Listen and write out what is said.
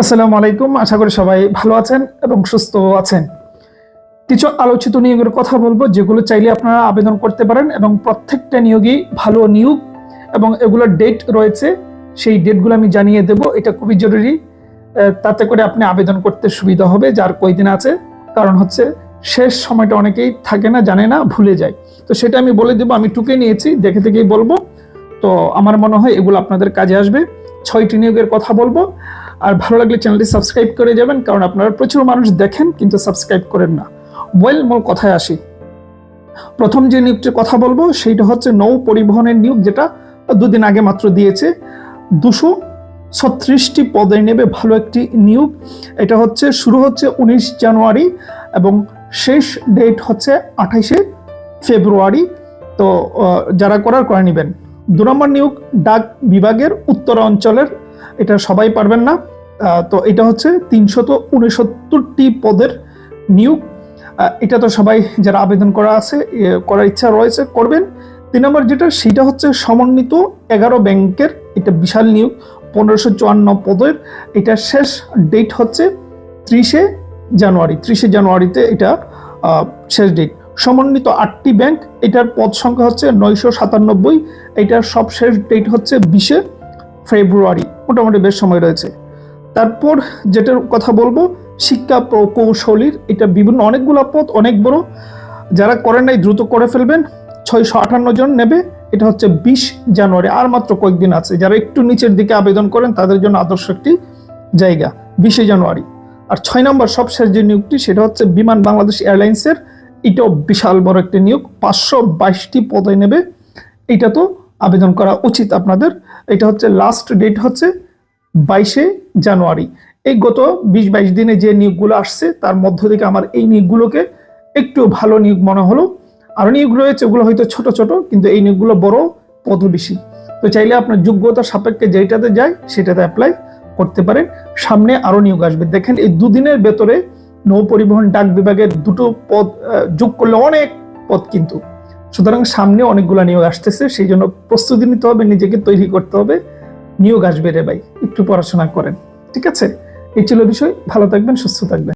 আসসালামু আলাইকুম, আশা করি সবাই ভালো আছেন এবং সুস্থ আছেন। কিছু আলোচিত নিয়োগের কথা বলব, যেগুলো চাইলে আপনারা আবেদন করতে পারেন এবং প্রত্যেকটা নিয়োগই ভালো নিয়োগ এবং এগুলোর ডেট রয়েছে, সেই ডেটগুলো আমি জানিয়ে দেব, এটা খুবই জরুরি। তাতে করে আপনি আবেদন করতে সুবিধা হবে, যার কয়দিন আছে। কারণ হচ্ছে, শেষ সময়টা অনেকেই থাকে না, জানে না, ভুলে যায়। তো সেটা আমি বলে দেবো, আমি টুকে নিয়েছি, দেখে থেকেই বলব। তো আমার মনে হয় এগুলো আপনাদের কাজে আসবে। ছয়টি নিয়োগের কথা বলব। আর ভালো লাগলে চ্যানেলটি সাবস্ক্রাইব করে যাবেন, কারণ আপনারা প্রচুর মানুষ দেখেন, কিন্তু সাবস্ক্রাইব করেন না। ওয়েল মোর কথায় আসি। প্রথম যে নিয়োগটির কথা বলব, সেইটা হচ্ছে নৌ পরিবহনের নিয়োগ যেটা দুদিন আগে মাত্র দিয়েছে। দুশো ছত্রিশটি পদে নেবে ভালো একটি নিয়োগ এটা হচ্ছে, শুরু হচ্ছে উনিশ জানুয়ারি এবং শেষ ডেট হচ্ছে আঠাইশে ফেব্রুয়ারি। তো যারা করার করে নেবেন। দু নম্বর নিয়োগ ডাক বিভাগের উত্তর অঞ্চলের এটা সবাই পারবেন না। তো এটা হচ্ছে তিনশত উনসত্তরটি পদের নিয়োগ। এটা তো সবাই যারা আবেদন করা আছে করার ইচ্ছা রয়েছে, করবেন। তিন নম্বর যেটা, সেটা হচ্ছে সমন্বিত এগারো ব্যাংকের এটা বিশাল নিয়োগ, পনেরোশো চুয়ান্ন পদের। এটা শেষ ডেট হচ্ছে ত্রিশে জানুয়ারি। ত্রিশে জানুয়ারিতে এটা শেষ ডেট। সমন্বিত আটটি ব্যাংক, এটার পদ সংখ্যা হচ্ছে নয়শো সাতানব্বই। এটার সব শেষ ডেট হচ্ছে বিশে ফেব্রুয়ারি। মোটামুটি বেশ সময় রয়েছে। তারপর যেটার কথা বলব, শিক্ষা প্রকৌশলীর এটা বিভিন্ন অনেকগুলো পদ অনেক বড়। যারা করেন নাই দ্রুত করে ফেলবেন। ছয়শো আটান্ন জন নেবে। এটা হচ্ছে বিশ জানুয়ারি, আর মাত্র কয়েকদিন আছে। যারা একটু নিচের দিকে আবেদন করেন, তাদের জন্য আদর্শ একটি জায়গা, বিশে জানুয়ারি। আর ছয় নম্বর সবশেষ যে নিয়োগটি, সেটা হচ্ছে বিমান বাংলাদেশ এয়ারলাইন্সের। এটাও বিশাল বড় একটি নিয়োগ। পাঁচশো বাইশটি পদে নেবে। এটা তো আবেদন করা উচিত আপনাদের। এটা হচ্ছে লাস্ট ডেট হচ্ছে বাইশে জানুয়ারি। এই গত বিশ বাইশ দিনে যে নিয়োগগুলো আসছে, তার মধ্য থেকে আমার এই নিয়োগগুলোকে একটু ভালো নিয়োগ মনে হলো। আরও নিয়োগ রয়েছে, ওগুলো হয়তো ছোট ছোট, কিন্তু এই নিয়োগগুলো বড় পদ বেশি তো চাইলে আপনার যোগ্যতা সাপেক্ষে যেটাতে যায়, সেটাতে অ্যাপ্লাই করতে পারেন। সামনে আরও নিয়োগ আসবে। দেখেন, এই দুদিনের ভেতরে নৌ পরিবহন ডাক বিভাগের দুটো পদ যোগ করলে অনেক পদ কিন্তু। সুতরাং সামনে অনেকগুলো নিয়োগ আসতেছে, সেই জন্য প্রস্তুতি নিতে হবে, নিজেকে তৈরি করতে হবে। নিয়োগ আসবে রে ভাই, একটু পড়াশোনা করেন, ঠিক আছে? এই ছিল বিষয়, ভালো থাকবেন, সুস্থ থাকবেন।